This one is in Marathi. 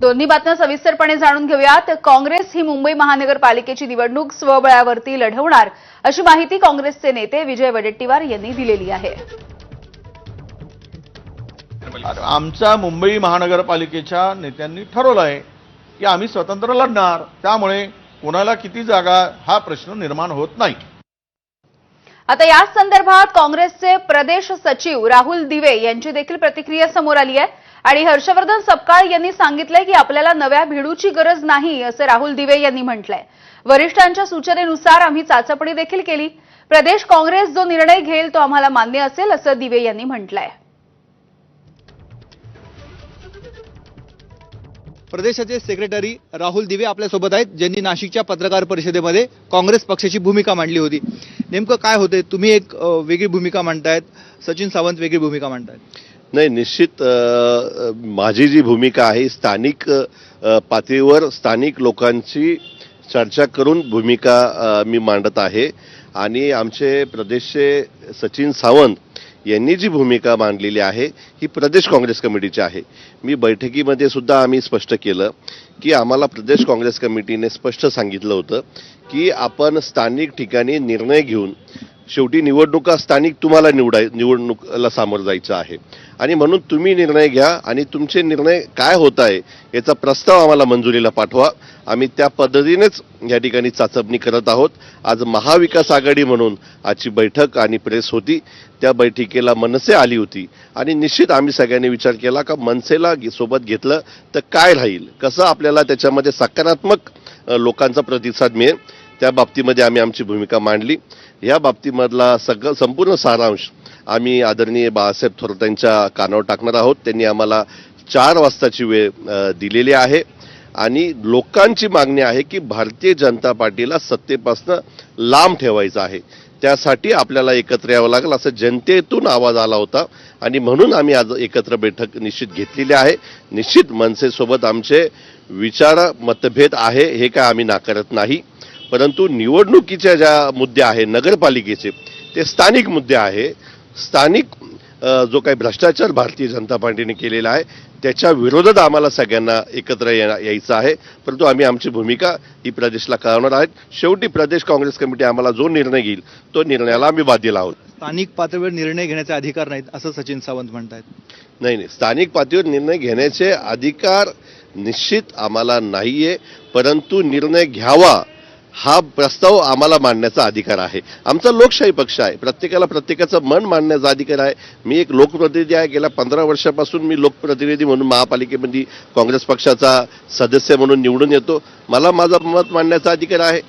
दोन्ही बातम्या सविस्तरपणे जाणून घेऊयात. काँग्रेस ही मुंबई महानगरपालिकेची निवडणूक स्वबळावरती लढवणार अशी माहिती काँग्रेसचे नेते विजय वडेट्टीवार यांनी दिलेली आहे. आमच्या मुंबई महानगरपालिकेच्या नेत्यांनी ठरवलं आहे की आम्ही स्वतंत्र लढणार. त्यामुळे कोणाला किती जागा हा प्रश्न निर्माण होत नाही. आता याच संदर्भात काँग्रेसचे प्रदेश सचिव राहुल दिवे यांची देखील प्रतिक्रिया समोर आली आहे. आणि हर्षवर्धन सपकाळ यांनी सांगितलंय की आपल्याला नव्या भिडूची गरज नाही असं राहुल दिवे यांनी म्हटलंय. वरिष्ठांच्या सूचनेनुसार आम्ही चाचपणी देखील केली. प्रदेश काँग्रेस जो निर्णय घेईल तो आम्हाला मान्य असेल असं दिवे यांनी म्हटलंय. प्रदेशाचे सेक्रेटरी राहुल दिवे आपल्यासोबत आहेत ज्यांनी नाशिकच्या पत्रकार परिषदेमध्ये काँग्रेस पक्षाची भूमिका मांडली होती. नेमकं काय होते तुम्ही एक वेगळी भूमिका मांडतायत. सचिन सावंत वेगळी भूमिका मांडतायत. नाही निश्चित माझी जी भूमिका आहे स्थानिक पातळीवर स्थानिक लोकांची चर्चा करून भूमिका मी मांडत आहे. आणि आमचे प्रदेशचे सचिन सावंत यांनी जी भूमिका मांडलेली आहे ही प्रदेश काँग्रेस कमिटीची आहे. मी बैठकीमध्ये सुद्धा आम्ही स्पष्ट केलं की आम्हाला प्रदेश काँग्रेस कमिटीने स्पष्ट सांगितलं होतं की आपण स्थानिक ठिकाणी निर्णय घेऊन शेवटी निवडणुका स्थानिक तुम्हाला निवडाय निवडणुकीला सामोरं जायचं आहे. आणि म्हणून तुम्ही निर्णय घ्या आणि तुमचे निर्णय काय होत आहे याचा प्रस्ताव आम्हाला मंजुरीला पाठवा. आम्ही त्या पद्धतीनेच या ठिकाणी चाचपणी करत आहोत. आज महाविकास आघाडी म्हणून आजची बैठक आणि प्रेस होती. त्या बैठकीला मनसे आली होती. आणि निश्चित आम्ही सगळ्यांनी विचार केला का मनसेला सोबत घेतलं तर काय राहील? कसं आपल्याला त्याच्यामध्ये सकारात्मक लोकांचा प्रतिसाद मिळेल? त्या बाबतीमध्ये आम्ही आमची भूमिका मांडली. या बाबतीमधला सगळं संपूर्ण सारांश आम्ही आदरणीय बाळासाहेब थोरात यांच्या कानावर टाकणार आहोत. त्यांनी आम्हाला चार वाजताची वेळ दिलेली आहे. आणि लोकांची मागणी आहे की भारतीय जनता पार्टीला सत्तेपासनं लांब ठेवायचं आहे. त्यासाठी आपल्याला एकत्र यावं लागेल असं जनतेतून आवाज आला होता. आणि म्हणून आम्ही आज एकत्र बैठक निश्चित घेतलेली आहे. निश्चित मनसेसोबत आमचे विचार मतभेद आहे हे काय आम्ही नाकारत नाही. परंतु निवडणुकीच्या ज्या मुद्दे आहे नगरपालिकेचे ते स्थानिक मुद्दे आहे. स्थानिक जो काही भ्रष्टाचार भारतीय जनता पार्टीने केलेला आहे त्याच्या विरोधात आम्हाला सगळ्यांना एकत्र यायचं आहे. परंतु आम्ही आमची भूमिका ही प्रदेशला कळवणार आहेत. शेवटी प्रदेश काँग्रेस कमिटी आम्हाला जो निर्णय घेईल तो निर्णयाला आम्ही बांधील आहोत. स्थानिक पातळीवर निर्णय घेण्याचे अधिकार नाहीत असं सचिन सावंत म्हणतायत. नाही नाही. स्थानिक पातळीवर निर्णय घेण्याचे अधिकार निश्चित आम्हाला नाहीये. परंतु निर्णय घ्यावा हा प्रस्ताव आम्हाला मांडण्याचा अधिकार आहे. आमचा लोकशाही पक्ष आहे. प्रत्येकाला प्रत्येकाचं मन मांडण्याचा अधिकार आहे. मी एक लोकप्रतिनिधी आहे. गेल्या पंधरा वर्षापासून मी लोकप्रतिनिधी म्हणून महापालिकेमध्ये काँग्रेस पक्षाचा सदस्य म्हणून निवडून येतो. मला माझं मत मांडण्याचा अधिकार आहे.